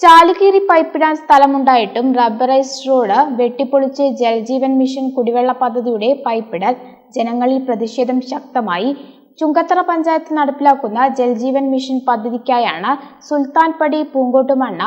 ചാലുകീറി പൈപ്പിടാൻ സ്ഥലമുണ്ടായിട്ടും rubberised road വെട്ടിപ്പൊളിച്ച് ജൽജീവൻ മിഷൻ കുടിവെള്ള പദ്ധതിയുടെ പൈപ്പിടൽ ജനങ്ങളിൽ പ്രതിഷേധം ശക്തമായി. ചുങ്കത്തറ പഞ്ചായത്ത് നടപ്പിലാക്കുന്ന Jal Jeevan mission പദ്ധതിക്കായാണ് Sulthanpadi Poongottumanna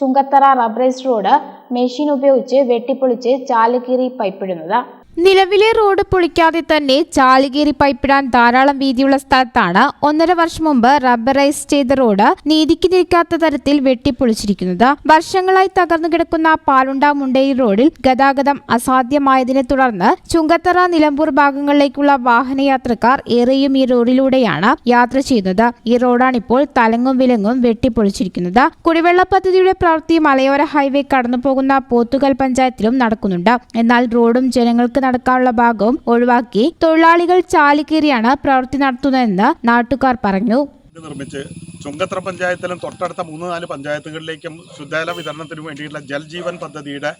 Chungathara rubberised road machine ഉപയോഗിച്ച് വെട്ടിപ്പൊളിച്ച് ചാലുകീറി പൈപ്പിടുന്നത്. നിലവിലെ റോഡ് പൊളിക്കാതെ തന്നെ ചാലുകീറി പൈപ്പിടാൻ ധാരാളം വീതിയുള്ള സ്ഥലത്താണ് ഒന്നര വർഷം മുമ്പ് റബ്ബറൈസ് ചെയ്ത റോഡ് നീതിക്ക് നിൽക്കാത്ത തരത്തിൽ വെട്ടിപ്പൊളിച്ചിരിക്കുന്നത്. വർഷങ്ങളായി തകർന്നു കിടക്കുന്ന പാലുണ്ട മുണ്ടേരി റോഡിൽ ഗതാഗതം അസാധ്യമായതിനെ തുടർന്ന് ചുങ്കത്തറ നിലമ്പൂർ ഭാഗങ്ങളിലേക്കുള്ള വാഹനയാത്രക്കാർ ഏറെയും ഈ റോഡിലൂടെയാണ് യാത്ര ചെയ്യുന്നത്. ഈ റോഡാണിപ്പോൾ തലങ്ങും വിലങ്ങും വെട്ടിപ്പൊളിച്ചിരിക്കുന്നത്. കുടിവെള്ള പദ്ധതിയുടെ പ്രവൃത്തി മലയോര ഹൈവേ കടന്നുപോകുന്ന പോത്തുകൽ പഞ്ചായത്തിലും നടക്കുന്നുണ്ട്. എന്നാൽ റോഡും ജനങ്ങൾക്ക് നടക്കാനുള്ള ഭാഗവും ഒഴിവാക്കി തൊഴിലാളികൾ ചാലിക്കേറിയാണ് പ്രവൃത്തി നടത്തുന്നതെന്ന് നാട്ടുകാർ പറഞ്ഞു. നിർമ്മിച്ച് ചുങ്കത്ര പഞ്ചായത്തിലും തൊട്ടടുത്ത മൂന്ന് നാല് പഞ്ചായത്തുകളിലേക്കും ശുദ്ധജല വിതരണത്തിന് വേണ്ടിയിട്ടുള്ള ജൽജീവൻ പദ്ധതിയുടെ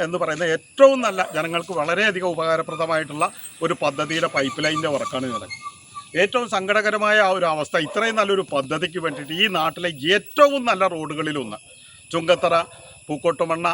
എന്ന് പറയുന്ന ഏറ്റവും നല്ല ജനങ്ങൾക്ക് വളരെയധികം ഉപകാരപ്രദമായിട്ടുള്ള ഒരു പദ്ധതിയുടെ പൈപ്പ് ലൈനിന്റെ വർക്കാണ് നടക്കുന്നത് ഏറ്റവും സങ്കടകരമായ ആ ഒരു അവസ്ഥ ഇത്രയും നല്ലൊരു പദ്ധതിക്ക് വേണ്ടിയിട്ട് ഈ നാട്ടിലെ ഏറ്റവും നല്ല റോഡുകളിലൊന്ന് ചുങ്കത്തറ പൂക്കോട്ടുമണ്ണ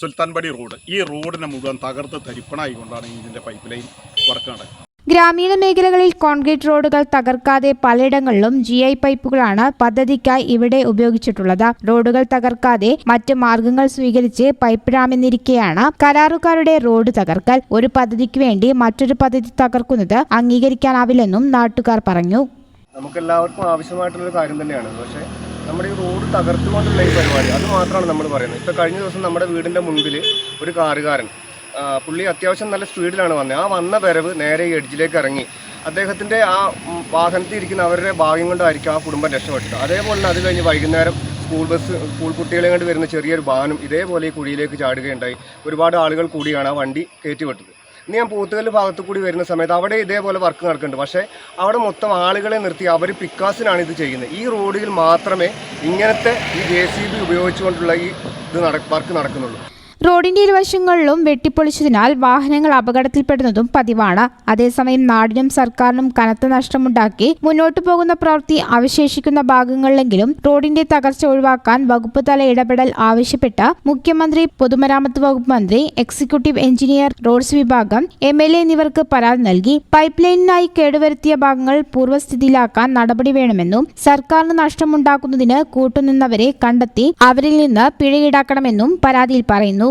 സുൽത്താൻപടി റോഡ്. ഈ റോഡിനെ മുഴുവൻ തകർത്ത് തരിപ്പണായിക്കൊണ്ടാണ് ഇതിന്റെ പൈപ്പ് ലൈൻ വർക്ക് നടക്കുന്നത്. ഗ്രാമീണ മേഖലകളിൽ കോൺക്രീറ്റ് റോഡുകൾ തകർക്കാതെ പലയിടങ്ങളിലും ജി ഐ പൈപ്പുകളാണ് പദ്ധതിക്കായി ഇവിടെ ഉപയോഗിച്ചിട്ടുള്ളത്. റോഡുകൾ തകർക്കാതെ മറ്റ് മാർഗങ്ങൾ സ്വീകരിച്ച് പൈപ്പ് പൈപ്പിടാമെന്നിരിക്കെയാണ് കരാറുകാരുടെ റോഡ് തകർക്കൽ. ഒരു പദ്ധതിക്ക് വേണ്ടി മറ്റൊരു പദ്ധതി തകർക്കുന്നത് അംഗീകരിക്കാനാവില്ലെന്നും നാട്ടുകാർ പറഞ്ഞു. നമുക്കെല്ലാവർക്കും ആവശ്യമായിട്ടുള്ള കാര്യം തന്നെയാണ്. പക്ഷേ നമ്മുടെ ഈ റോഡ് തകർത്തുകൊണ്ടുള്ള ഈ പരിപാടി അത് മാത്രമാണ് നമ്മൾ പറയുന്നത്. ഇപ്പോൾ കഴിഞ്ഞ ദിവസം നമ്മുടെ വീടിന്റെ മുൻപിൽ ഒരു കാറുകാരൻ പുള്ളി അത്യാവശ്യം നല്ല സ്പീഡിലാണ് വന്നത് ആ വന്ന വരവ് നേരെ ഈ എഡ്ജിലേക്ക് ഇറങ്ങി. അദ്ദേഹത്തിന്റെ ആ വാഹനത്തിൽ ഇരിക്കുന്ന അവരുടെ ഭാഗ്യം കൊണ്ടായിരിക്കും ആ കുടുംബം രക്ഷപ്പെട്ടത് അതേപോലെ തന്നെ അത് കഴിഞ്ഞ് വൈകുന്നേരം സ്കൂൾ ബസ് സ്കൂൾ കുട്ടികളെ കൊണ്ട് വരുന്ന ചെറിയൊരു വാഹനം ഇതേപോലെ ഈ കുഴിയിലേക്ക് ചാടുകയുണ്ടായി. ഒരുപാട് ആളുകൾ കൂടിയാണ് ആ വണ്ടി കയറ്റിവിട്ടത്. ഇന്ന് ഞാൻ പൂത്തുകല്ല് ഭാഗത്തു കൂടി വരുന്ന സമയത്ത് അവിടെ ഇതേപോലെ വർക്ക് നടക്കുന്നുണ്ട്. പക്ഷേ അവിടെ മൊത്തം ആളുകളെ നിർത്തി അവർ പിക്കാസിനാണ് ഇത് ചെയ്യുന്നത്. ഈ റോഡിൽ മാത്രമേ ഇങ്ങനത്തെ ഈ ജെ സി ബി ഉപയോഗിച്ചുകൊണ്ടുള്ള ഈ ഇത് നട വർക്ക് നടക്കുന്നുള്ളൂ. റോഡിന്റെ ഇരുവശങ്ങളിലും വെട്ടിപ്പൊളിച്ചതിനാൽ വാഹനങ്ങൾ അപകടത്തിൽപ്പെടുന്നതും പതിവാണ്. അതേസമയം നാടിനും സർക്കാരിനും കനത്ത നഷ്ടമുണ്ടാക്കി മുന്നോട്ടു പോകുന്ന പ്രവൃത്തി അവശേഷിക്കുന്ന ഭാഗങ്ങളിലെങ്കിലും റോഡിന്റെ തകർച്ച ഒഴിവാക്കാൻ വകുപ്പ് തല ഇടപെടൽ ആവശ്യപ്പെട്ട മുഖ്യമന്ത്രി പൊതുമരാമത്ത് വകുപ്പ് മന്ത്രി എക്സിക്യൂട്ടീവ് എഞ്ചിനീയർ റോഡ്സ് വിഭാഗം എം എൽ എ എന്നിവർക്ക് പരാതി നൽകി. പൈപ്പ് ലൈനിനായി കേടുവരുത്തിയ ഭാഗങ്ങൾ പൂർവസ്ഥിതിയിലാക്കാൻ നടപടി വേണമെന്നും സർക്കാരിന് നഷ്ടമുണ്ടാക്കുന്നതിന് കൂട്ടുനിന്നവരെ കണ്ടെത്തി അവരിൽ നിന്ന് പിഴ ഈടാക്കണമെന്നും പരാതിയിൽ പറയുന്നു.